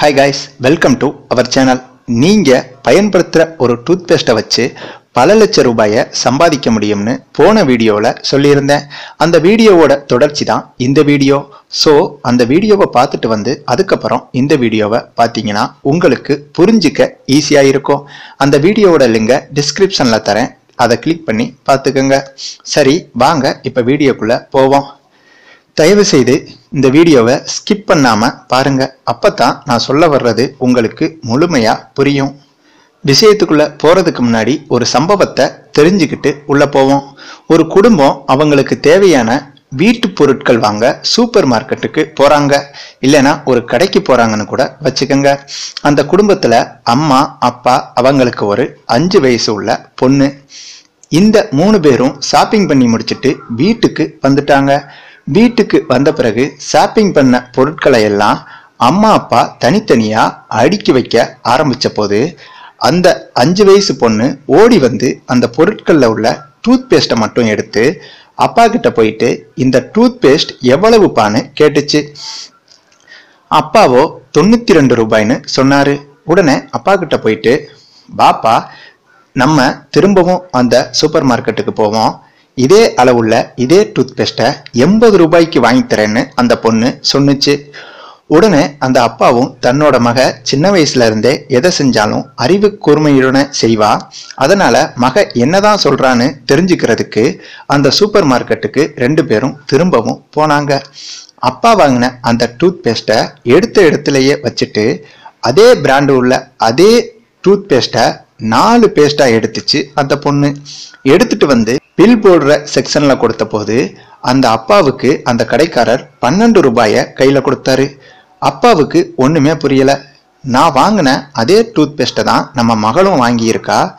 Hi guys welcome to our channel நீங்கள் பயன்படுத்துகிற ஒரு டூத் பேஸ்ட்டை வச்சு பல லட்சம் ரூபாயை சம்பாதிக்க முடியும்னு போன வீடியோவில் சொல்லியிருந்தேன். அந்த வீடியோவோட தொடர்ச்சி தான் இந்த வீடியோ. ஸோ அந்த வீடியோவை பார்த்துட்டு வந்து அதுக்கப்புறம் இந்த வீடியோவை பார்த்தீங்கன்னா உங்களுக்கு புரிஞ்சிக்க ஈஸியாக இருக்கும். அந்த வீடியோவோட லிங்கை டிஸ்கிரிப்ஷனில் தரேன். அதை கிளிக் பண்ணி பார்த்துக்கோங்க. சரி வாங்க இப்போ வீடியோக்குள்ளே போவோம். தயவுசெய்து இந்த வீடியோவை ஸ்கிப் பண்ணாம பாருங்க. அப்பதான் நான் சொல்ல வர்றது உங்களுக்கு முழுமையாக புரியும். விஷயத்துக்குள்ளே போகிறதுக்கு முன்னாடி ஒரு சம்பவத்தை தெரிஞ்சுக்கிட்டு உள்ளே போவோம். ஒரு குடும்பம் அவங்களுக்கு தேவையான வீட்டு பொருட்கள் வாங்க சூப்பர் மார்க்கெட்டுக்கு போகிறாங்க இல்லைன்னா ஒரு கடைக்கு போகிறாங்கன்னு கூட வச்சுக்கோங்க. அந்த குடும்பத்தில் அம்மா அப்பா அவங்களுக்கு ஒரு அஞ்சு வயசு உள்ள பொண்ணு. இந்த மூணு பேரும் ஷாப்பிங் பண்ணி முடிச்சுட்டு வீட்டுக்கு வந்துட்டாங்க. வீட்டுக்கு வந்த பிறகு ஷாப்பிங் பண்ண பொருட்களை எல்லாம் அம்மா அப்பா தனித்தனியா அடுக்கி வைக்க ஆரம்பிச்ச போது அந்த அஞ்சு வயசு பொண்ணு ஓடி வந்து அந்த பொருட்கள்ல உள்ள டூத் பேஸ்ட்டை மட்டும் எடுத்து அப்பா கிட்ட போயிட்டு இந்த டூத் பேஸ்ட் எவ்வளவுப்பான்னு கேட்டுச்சு. அப்பாவோ தொண்ணூத்தி ரெண்டு ரூபாய்ன்னு சொன்னாரு. உடனே அப்பா கிட்ட போயிட்டு பாப்பா நம்ம திரும்பவும் அந்த சூப்பர் மார்க்கெட்டுக்கு போவோம். இதே அளவுள்ள இதே டூத் பேஸ்ட்டை எண்பது ரூபாய்க்கு வாங்கி தரேன்னு அந்த பொண்ணு சொன்னுச்சு. உடனே அந்த அப்பாவும் தன்னோட மக சின்ன வயசுல இருந்தே எதை செஞ்சாலும் அறிவு கூர்மையுடனே செய்வா. அதனால மக என்னதான் சொல்றான்னு தெரிஞ்சுக்கிறதுக்கு அந்த சூப்பர் மார்க்கெட்டுக்கு ரெண்டு பேரும் திரும்பவும் போனாங்க. அப்பா வாங்கின அந்த டூத் பேஸ்ட்டை எடுத்த இடத்துலயே வச்சுட்டு அதே பிராண்டு உள்ள அதே டூத் பேஸ்ட்டை நாலு பேஸ்டா எடுத்துச்சு அந்த பொண்ணு. எடுத்துட்டு வந்து பில் போடுற செக்ஷன்ல கொடுத்த போது அந்த அப்பாவுக்கு அந்த கடைக்காரர் பன்னெண்டு ரூபாய கையில கொடுத்தாரு. அப்பாவுக்கு ஒண்ணுமே புரியல. நான் வாங்கின அதே டூத் பேஸ்ட்டை தான் நம்ம மகளும் வாங்கியிருக்கா.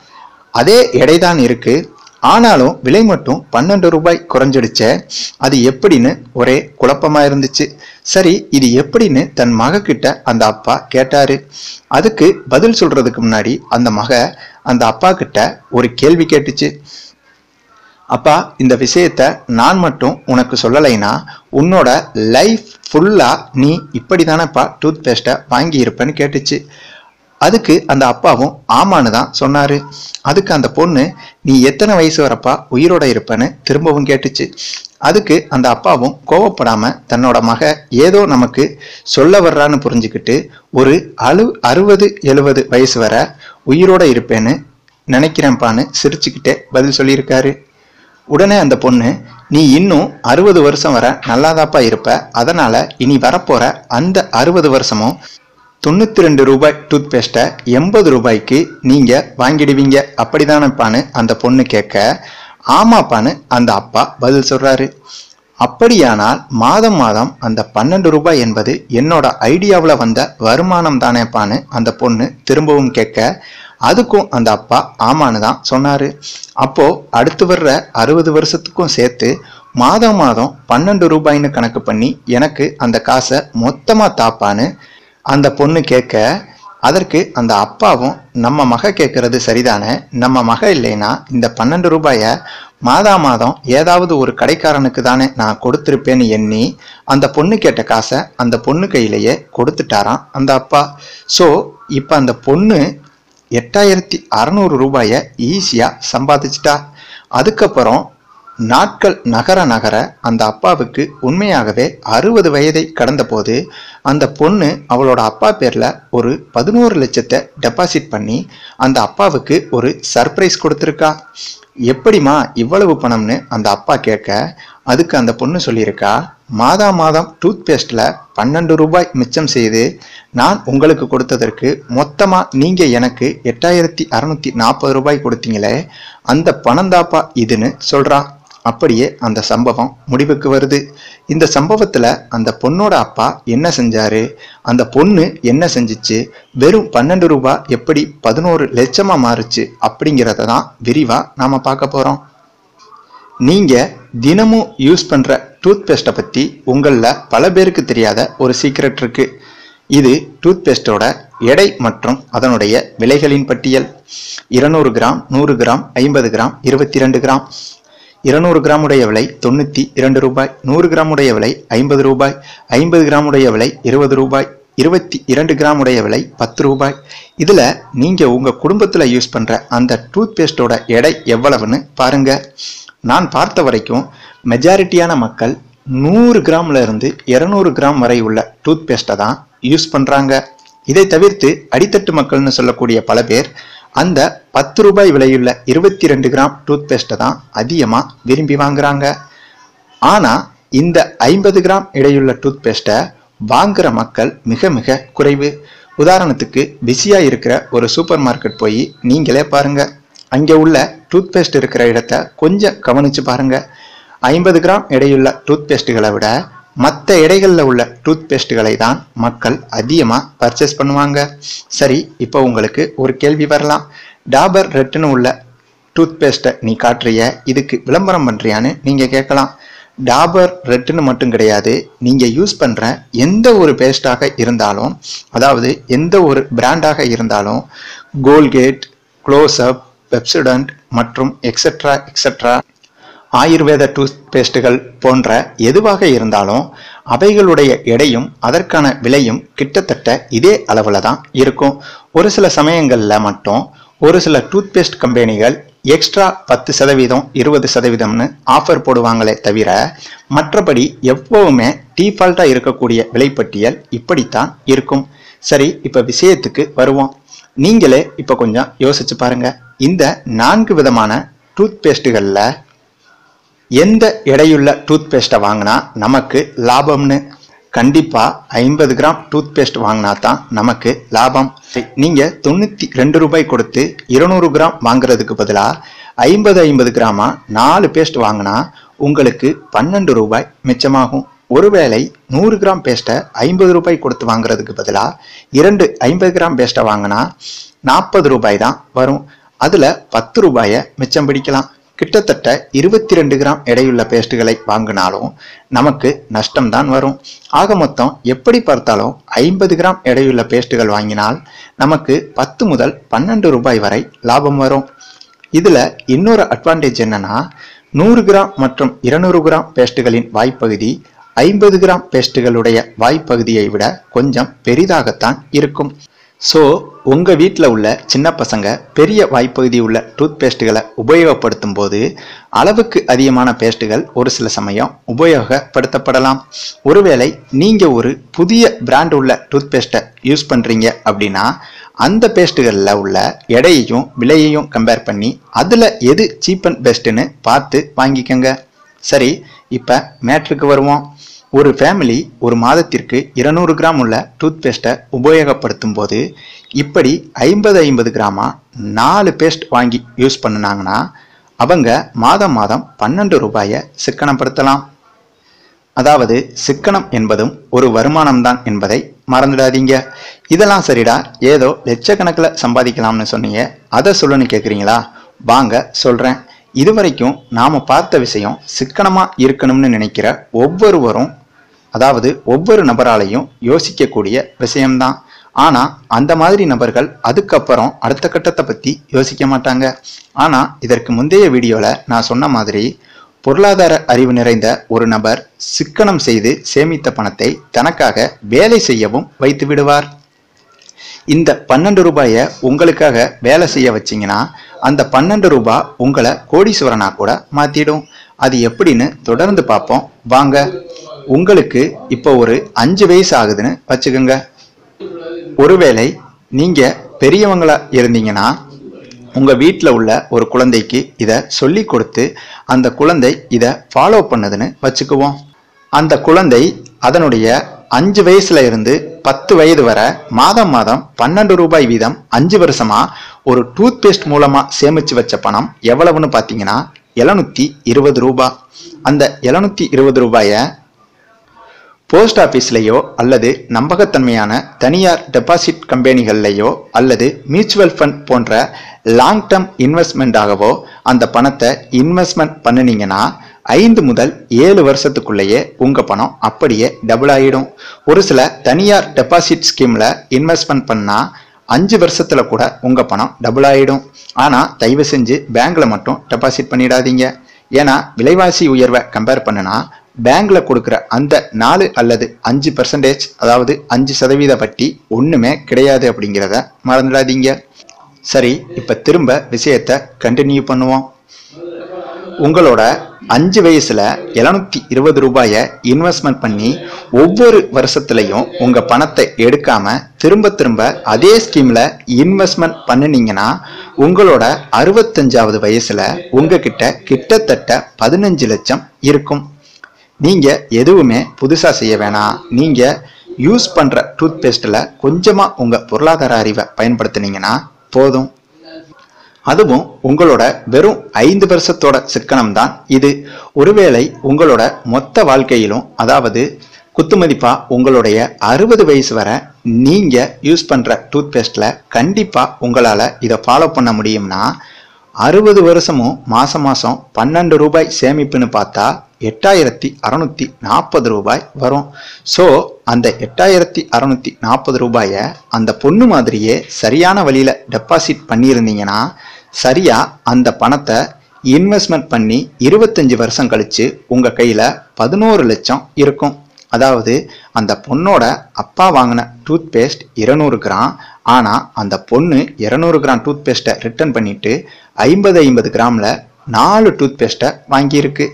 அதே எடைதான் இருக்கு. ஆனாலும் விலை மட்டும் பன்னெண்டு ரூபாய் குறைஞ்சிடுச்சே. அது எப்படின்னு ஒரே குழப்பமா இருந்துச்சு. சரி இது எப்படின்னு தன் மகக்கிட்ட அந்த அப்பா கேட்டாரு. அதுக்கு பதில் சொல்றதுக்கு முன்னாடி அந்த மக அந்த அப்பா கிட்ட ஒரு கேள்வி கேட்டுச்சு. அப்பா இந்த விஷயத்த நான் மட்டும் உனக்கு சொல்லலைன்னா உன்னோட லைஃப் ஃபுல்லா நீ இப்படி தானேப்பா டூத் பேஸ்ட்டை வாங்கி இருப்பேன்னு கேட்டுச்சு. அதுக்கு அந்த அப்பாவும் ஆமான்னு தான் சொன்னாரு. அதுக்கு அந்த பொண்ணு நீ எத்தனை வயசு வரப்பா? உயிரோட இருப்பேன்னு திரும்பவும் கேட்டுச்சு. அதுக்கு அந்த அப்பாவும் கோவப்படாம தன்னோட மக ஏதோ நமக்கு சொல்ல வர்றான்னு புரிஞ்சுக்கிட்டு ஒரு அழு அறுபது எழுபது வயசு வர உயிரோட இருப்பேன்னு நினைக்கிறேன்ப்பான்னு சிரிச்சுக்கிட்டே பதில் சொல்லியிருக்காரு. உடனே அந்த பொண்ணு நீ இன்னும் அறுபது வருஷம் வர நல்லாதாப்பா இருப்ப. அதனால இனி வரப்போற அந்த அறுபது வருஷமும் தொண்ணூற்றி ரெண்டு ரூபாய் டூத் பேஸ்ட்டை எண்பது ரூபாய்க்கு நீங்கள் வாங்கிடுவீங்க. அப்படிதானப்பான்னு அந்த பொண்ணு கேட்க ஆமாப்பான்னு அந்த அப்பா பதில் சொல்கிறாரு அப்படியானால் மாதம் மாதம் அந்த பன்னெண்டு ரூபாய் என்பது என்னோட ஐடியாவில் வந்த வருமானம் தானேப்பான்னு அந்த பொண்ணு திரும்பவும் கேட்க அதுக்கும் அந்த அப்பா ஆமான்னு தான் சொன்னார். அப்போது அடுத்து வர்ற அறுபது வருஷத்துக்கும் சேர்த்து மாதம் மாதம் பன்னெண்டு ரூபாய்னு கணக்கு பண்ணி எனக்கு அந்த காசை மொத்தமாக தாப்பான்னு அந்த பொண்ணு கேட்க அதற்கு அந்த அப்பாவும் நம்ம மக கேட்கறது சரிதானே? நம்ம மக இல்லைன்னா இந்த பன்னெண்டு ரூபாய மாதா மாதம் ஏதாவது ஒரு கடைக்காரனுக்கு தானே நான் கொடுத்துருப்பேன்னு எண்ணி அந்த பொண்ணு கேட்ட காசை அந்த பொண்ணு கையிலேயே கொடுத்துட்டாராம் அந்த அப்பா. ஸோ இப்போ அந்த பொண்ணு எட்டாயிரத்தி அறநூறு ரூபாயை ஈஸியாக சம்பாதிச்சிட்டா. அதுக்கப்புறம் நாட்கள் நகர நகர அந்த அப்பாவுக்கு உண்மையாகவே அறுபது வயதை கடந்தபோது அந்த பொண்ணு அவளோட அப்பா பேரில் ஒரு பதினோரு லட்சத்தை டெபாசிட் பண்ணி அந்த அப்பாவுக்கு ஒரு சர்ப்ரைஸ் கொடுத்துருக்கா? எப்படிமா இவ்வளவு பணம்னு அந்த அப்பா கேட்க அதுக்கு அந்த பொண்ணு சொல்லியிருக்கா மாதா மாதம் டூத் பேஸ்ட்டில் பன்னெண்டு ரூபாய் மிச்சம் செய்து நான் உங்களுக்கு கொடுத்ததற்கு மொத்தமாக நீங்கள் எனக்கு எட்டாயிரத்தி அறநூற்றி நாற்பது ரூபாய் கொடுத்தீங்களே அந்த பணந்தாப்பா இதுன்னு சொல்கிறான் அப்படியே அந்த சம்பவம் முடிவுக்கு வருது. இந்த சம்பவத்தில் அந்த பொண்ணோட அப்பா என்ன செஞ்சாரு? அந்த பொண்ணு என்ன செஞ்சுச்சு? வெறும் பன்னெண்டு ரூபாய் எப்படி பதினோரு லட்சமாக மாறுச்சு அப்படிங்கிறத தான் விரிவாக நாம் பார்க்க போகிறோம் நீங்கள் தினமும் யூஸ் பண்ணுற டூத்பேஸ்ட்டை பற்றி உங்களில் பல பேருக்கு தெரியாத ஒரு சீக்ரெட் இருக்குது இது டூத்பேஸ்ட்டோட எடை மற்றும் அதனுடைய விலைகளின் பட்டியல். இருநூறு கிராம் நூறு கிராம் ஐம்பது கிராம் இருபத்தி ரெண்டு கிராம். இருநூறு கிராம் உடைய விலை தொண்ணூற்றி இரண்டு ரூபாய் நூறு கிராம் உடைய விலை ஐம்பது ரூபாய் ஐம்பது கிராம் உடைய விலை இருபது ரூபாய் இருபத்தி இரண்டு கிராம் உடைய விலை பத்து ரூபாய். இதில் நீங்கள் உங்கள் குடும்பத்தில் யூஸ் பண்ணுற அந்த டூத் பேஸ்டோட எடை எவ்வளவுன்னு பாருங்கள் நான் பார்த்த வரைக்கும் மெஜாரிட்டியான மக்கள் நூறு கிராம்ல இருந்து கிராம் வரை உள்ள டூத் பேஸ்ட்டை தான் யூஸ் பண்ணுறாங்க இதை தவிர்த்து அடித்தட்டு மக்கள்னு சொல்லக்கூடிய பல பேர் அந்த பத்து ரூபாய் விலையுள்ள இருபத்தி ரெண்டு கிராம் டூத் பேஸ்ட்டை தான் அதிகமாக விரும்பி வாங்குறாங்க. ஆனால் இந்த ஐம்பது கிராம் இடையுள்ள டூத் பேஸ்ட்டை மக்கள் மிக மிக குறைவு. உதாரணத்துக்கு பிஸியாக இருக்கிற ஒரு சூப்பர் மார்க்கெட் போய் நீங்களே பாருங்க. அங்கே உள்ள டூத் பேஸ்ட் இருக்கிற இடத்த கொஞ்சம் கவனித்து பாருங்க. ஐம்பது கிராம் எடையுள்ள டூத் பேஸ்ட்டுகளை விட மற்ற இடைகளில் உள்ள டூத் பேஸ்ட்டுகளை தான் மக்கள் அதிகமாக பர்ச்சேஸ் பண்ணுவாங்க. சரி இப்போ உங்களுக்கு ஒரு கேள்வி வரலாம். டாபர் ரெட்டுன்னு உள்ள டூத் பேஸ்ட்டை நீ காட்டுறிய இதுக்கு விளம்பரம் பண்ணுறியான்னு நீங்கள் கேட்கலாம். டாபர் ரெட்டுன்னு மட்டும் கிடையாது நீங்கள் யூஸ் பண்ணுற எந்த ஒரு பேஸ்டாக இருந்தாலும் அதாவது எந்த ஒரு பிராண்டாக இருந்தாலும் கோல்கேட் க்ளோஸ்அப் பெப்சிடன்ட் மற்றும் எக்ஸெட்ரா எக்ஸெட்ரா ஆயுர்வேத டூத் பேஸ்ட்டுகள் போன்ற எதுவாக இருந்தாலும் அவைகளுடைய எடையும் அதற்கான விலையும் கிட்டத்தட்ட இதே அளவில் தான் இருக்கும். ஒரு சில சமயங்களில் மட்டும் ஒரு சில டூத் பேஸ்ட் கம்பெனிகள் எக்ஸ்ட்ரா பத்து சதவீதம் இருபது சதவீதம்னு ஆஃபர் போடுவாங்களே தவிர மற்றபடி எப்பவுமே டீஃபால்ட்டாக இருக்கக்கூடிய விலைப்பட்டியல் இப்படித்தான் இருக்கும். சரி இப்போ விஷயத்துக்கு வருவோம். நீங்களே இப்போ கொஞ்சம் யோசிச்சு பாருங்க. இந்த நான்கு விதமான டூத் பேஸ்ட்டுகளில் எந்த எடையுள்ள டூத் பேஸ்ட்டை வாங்கினா நமக்கு லாபம்னு? கண்டிப்பாக ஐம்பது கிராம் டூத் பேஸ்ட் வாங்கினா தான் நமக்கு லாபம். நீங்கள் தொண்ணூற்றி ரெண்டு ரூபாய் கொடுத்து இருநூறு கிராம் வாங்குறதுக்கு பதிலாக ஐம்பது ஐம்பது கிராமா நாலு பேஸ்ட் வாங்கினா உங்களுக்கு பன்னெண்டு ரூபாய் மிச்சமாகும். ஒருவேளை நூறு கிராம் பேஸ்ட்டை ஐம்பது ரூபாய் கொடுத்து வாங்குறதுக்கு பதிலாக இரண்டு ஐம்பது கிராம் பேஸ்ட்டை வாங்கினா நாற்பது ரூபாய் தான் வரும். அதில் பத்து ரூபாயை மிச்சம் பிடிக்கலாம். கிட்டத்தட்ட இருபத்தி ரெண்டு கிராம் எடையுள்ள பேஸ்ட்டுகளை வாங்கினாலும் நமக்கு நஷ்டம்தான் வரும். ஆக மொத்தம் எப்படி பார்த்தாலும் ஐம்பது கிராம் எடையுள்ள பேஸ்ட்டுகள் வாங்கினால் நமக்கு பத்து முதல் பன்னெண்டு ரூபாய் வரை லாபம் வரும். இதில் இன்னொரு அட்வான்டேஜ் என்னன்னா நூறு கிராம் மற்றும் இருநூறு கிராம் பேஸ்ட்டுகளின் வாய்ப்பகுதி ஐம்பது கிராம் பேஸ்ட்டுகளுடைய வாய்ப்பகுதியை விட கொஞ்சம் பெரிதாகத்தான் இருக்கும். ஸோ உங்கள் வீட்டில் உள்ள சின்ன பசங்க பெரிய வாய்ப்பகுதி உள்ள டூத் பேஸ்ட்டுகளை உபயோகப்படுத்தும் போது அளவுக்கு அதிகமான பேஸ்ட்டுகள் ஒரு சில சமயம் உபயோகப்படுத்தப்படலாம். ஒருவேளை நீங்கள் ஒரு புதிய பிராண்ட் உள்ள டூத் பேஸ்ட்டை யூஸ் பண்ணுறீங்க அப்படின்னா அந்த பேஸ்ட்டுகளில் உள்ள எடையையும் விலையையும் கம்பேர் பண்ணி அதில் எது சீப் அண்ட் பெஸ்ட்டுன்னு பார்த்து வாங்கிக்கோங்க. சரி இப்போ மேட்ருக்கு வருவோம். ஒரு ஃபேமிலி ஒரு மாதத்திற்கு இருநூறு கிராம் உள்ள டூத் பேஸ்ட்டை உபயோகப்படுத்தும் போது இப்படி ஐம்பது ஐம்பது கிராமா நாலு பேஸ்ட் வாங்கி யூஸ் பண்ணுனாங்கன்னா அவங்க மாதம் மாதம் பன்னெண்டு ரூபாயை சிக்கனப்படுத்தலாம். அதாவது சிக்கனம் என்பதும் ஒரு வருமானம்தான் என்பதை மறந்துடாதீங்க. இதெல்லாம் சரிடா ஏதோ லட்சக்கணக்கில் சம்பாதிக்கலாம்னு சொன்னீங்க. அதை சொல்லணும்னு கேட்குறீங்களா வாங்க சொல்கிறேன் இதுவரைக்கும் நாம் பார்த்த விஷயம் சிக்கனமாக இருக்கணும்னு நினைக்கிற ஒவ்வொருவரும் அதாவது ஒவ்வொரு நபராலையும் யோசிக்கக்கூடிய விஷயம்தான். ஆனால் அந்த மாதிரி நபர்கள் அதுக்கப்புறம் அடுத்த கட்டத்தை பற்றி யோசிக்க மாட்டாங்க. ஆனால் இதற்கு முந்தைய வீடியோவில் நான் சொன்ன மாதிரி பொருளாதார அறிவு நிறைந்த ஒரு நபர் சிக்கனம் செய்து சேமித்த பணத்தை தனக்காக வேலை செய்யவும் வைத்து விடுவார். இந்த பன்னெண்டு ரூபாயை உங்களுக்காக வேலை செய்ய வச்சிங்கன்னா அந்த பன்னெண்டு ரூபாய் உங்களை கோடீஸ்வரனாக கூட மாற்றிடும் அது எப்படின்னு தொடர்ந்து பார்ப்போம். வாங்க உங்களுக்கு இப்போ ஒரு அஞ்சு வயசு ஆகுதுன்னு வச்சுக்கோங்க. ஒருவேளை நீங்கள் பெரியவங்களா இருந்தீங்கன்னா உங்கள் வீட்டில் உள்ள ஒரு குழந்தைக்கு இதை சொல்லி கொடுத்து அந்த குழந்தை இதை ஃபாலோ பண்ணதுன்னு வச்சுக்குவோம். அந்த குழந்தை அதனுடைய அஞ்சு வயசுல இருந்து பத்து வயது வரை மாதம் மாதம் பன்னெண்டு ரூபாய் வீதம் அஞ்சு வருஷமா ஒரு டூத் பேஸ்ட் மூலமா சேமிச்சு வச்ச பணம் எவ்வளவுன்னு பார்த்தீங்கன்னா எழுநூத்தி இருபது ரூபாய் அந்த எழுநூத்தி இருபது ரூபாயை போஸ்ட் ஆஃபீஸ்லேயோ அல்லது நம்பகத்தன்மையான தனியார் டெபாசிட் கம்பெனிகள்லையோ அல்லது மியூச்சுவல் ஃபண்ட் போன்ற லாங் டேர்ம் இன்வெஸ்ட்மெண்ட்டாகவோ அந்த பணத்தை இன்வெஸ்ட்மெண்ட் பண்ணினீங்கன்னா ஐந்து முதல் ஏழு வருஷத்துக்குள்ளேயே உங்க பணம் அப்படியே டபுள் ஆகிடும் ஒரு சில தனியார் டெபாசிட் ஸ்கீம்ல இன்வெஸ்ட்மெண்ட் பண்ணா அஞ்சு வருஷத்துல கூட உங்க பணம் டபுள் ஆகிடும் ஆனா தயவு செஞ்சு பேங்க்ல மட்டும் டெபாசிட் பண்ணிடாதீங்க. ஏன்னா விலைவாசி உயர்வை கம்பேர் பண்ணுனா பேங்க்ல கொடுக்குற அந்த நாலு அல்லது அஞ்சு பர்சன்டேஜ் அதாவது அஞ்சு சதவீத வட்டி ஒண்ணுமே கிடையாது அப்படிங்கிறத மறந்துடாதீங்க. சரி இப்ப திரும்ப விஷயத்த கண்டினியூ பண்ணுவோம். உங்களோட அஞ்சு வயசுல எழுநூத்தி இருபது ரூபாயை இன்வெஸ்ட்மெண்ட் பண்ணி ஒவ்வொரு வருஷத்துலயும் உங்க பணத்தை எடுக்காம திரும்ப திரும்ப அதே ஸ்கீம்ல இன்வெஸ்ட்மெண்ட் பண்ணினீங்கன்னா உங்களோட அறுபத்தஞ்சாவது வயசுல உங்ககிட்ட கிட்டத்தட்ட பதினஞ்சு லட்சம் இருக்கும். நீங்க எதுவுமே புதுசா செய்ய வேணாம். நீங்க யூஸ் பண்ற டூத் பேஸ்ட்ல கொஞ்சமா உங்க பொருளாதார அறிவை பயன்படுத்துனீங்கன்னா போதும். அதுவும் உங்களோட வெறும் ஐந்து வருஷத்தோட சிக்கனம் தான் இது ஒருவேளை உங்களோட மொத்த வாழ்க்கையிலும் அதாவது குத்துமதிப்பா உங்களுடைய அறுபது வயசு வரை நீங்க யூஸ் பண்ற டூத்பேஸ்ட்ல கண்டிப்பா உங்களால இதை ஃபாலோ பண்ண முடியும்னா அறுபது வருஷமும் மாசம் மாசம் பன்னெண்டு ரூபாய் சேமிப்புன்னு பார்த்தா எட்டாயிரத்தி அறுநூத்தி நாற்பது ரூபாய் வரும். ஸோ அந்த எட்டாயிரத்தி அறுநூத்தி நாற்பது ரூபாயை அந்த பொண்ணு மாதிரியே சரியான வழியில டெபாசிட் பண்ணியிருந்தீங்கன்னா சரியா அந்த பணத்தை இன்வெஸ்ட்மெண்ட் பண்ணி இருபத்தஞ்சு வருஷம் கழிச்சு உங்க கையில பதினோரு லட்சம் இருக்கும். அதாவது அந்த பொண்ணோட அப்பா வாங்கின டூத் பேஸ்ட் இருநூறு கிராம். ஆனால் அந்த பொண்ணு இருநூறு கிராம் டூத் பேஸ்ட்டை ரிட்டர்ன் பண்ணிட்டு ஐம்பது ஐம்பது கிராமில் நாலு டூத் பேஸ்ட்டை வாங்கியிருக்கு.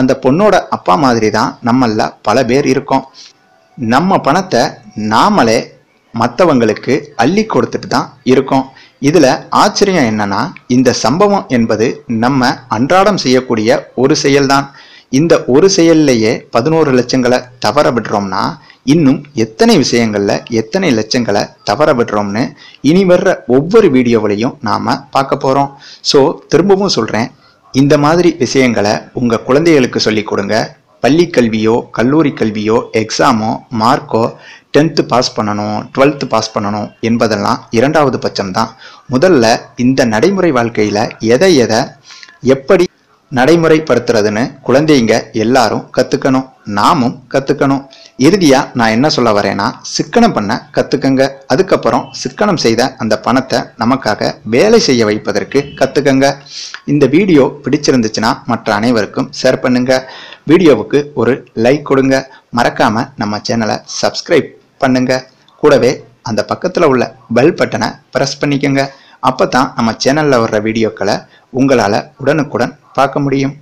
அந்த பொண்ணோட அப்பா மாதிரி தான் நம்மள பல பேர் இருக்கோம். நம்ம பணத்தை நாமளே மற்றவங்களுக்கு அள்ளி கொடுத்துட்டு தான் இருக்கோம். இதுல ஆச்சரியம் என்னன்னா இந்த சம்பவம் என்பது நம்ம அன்றாடம் செய்யக்கூடிய ஒரு செயல்தான். இந்த ஒரு செயல்லையே பதினோரு லட்சங்களை தவற விடுறோம்னா இன்னும் எத்தனை விஷயங்களில் எத்தனை லட்சங்களை தவற விடுறோம்னு இனி வர்ற ஒவ்வொரு வீடியோவிலையும் நாம் பார்க்க போகிறோம் ஸோ திரும்பவும் சொல்கிறேன் இந்த மாதிரி விஷயங்களை உங்கள் குழந்தைகளுக்கு சொல்லிக் கொடுங்க. பள்ளி கல்வியோ கல்லூரி கல்வியோ எக்ஸாமோ மார்க்கோ டென்த்து பாஸ் பண்ணணும் டுவெல்த்து பாஸ் பண்ணணும் என்பதெல்லாம் இரண்டாவது பட்சம்தான். முதல்ல இந்த நடைமுறை வாழ்க்கையில் எதை எதை எப்படி நடைமுறைப்படுத்துறதுன்னு குழந்தைங்க எல்லாரும் கற்றுக்கணும் நாமும் கற்றுக்கணும் இறுதியாக நான் என்ன சொல்ல வரேன்னா சிக்கனம் பண்ண கற்றுக்கங்க அதுக்கப்புறம் சிக்கனம் செய்த அந்த பணத்தை நமக்காக வேலை செய்ய வைப்பதற்கு கற்றுக்கங்க இந்த வீடியோ பிடிச்சிருந்துச்சுன்னா மற்ற அனைவருக்கும் ஷேர் பண்ணுங்கள் வீடியோவுக்கு ஒரு லைக் கொடுங்க. மறக்காமல் நம்ம சேனலை சப்ஸ்கிரைப் பண்ணுங்க. கூடவே அந்த பக்கத்துல உள்ள பெல் பட்டனை பிரஸ் பண்ணிக்கோங்க. அப்பதான் நம்ம சேனல்ல வர்ற வீடியோக்களை உங்களால உடனுக்குடன் பார்க்க முடியும்.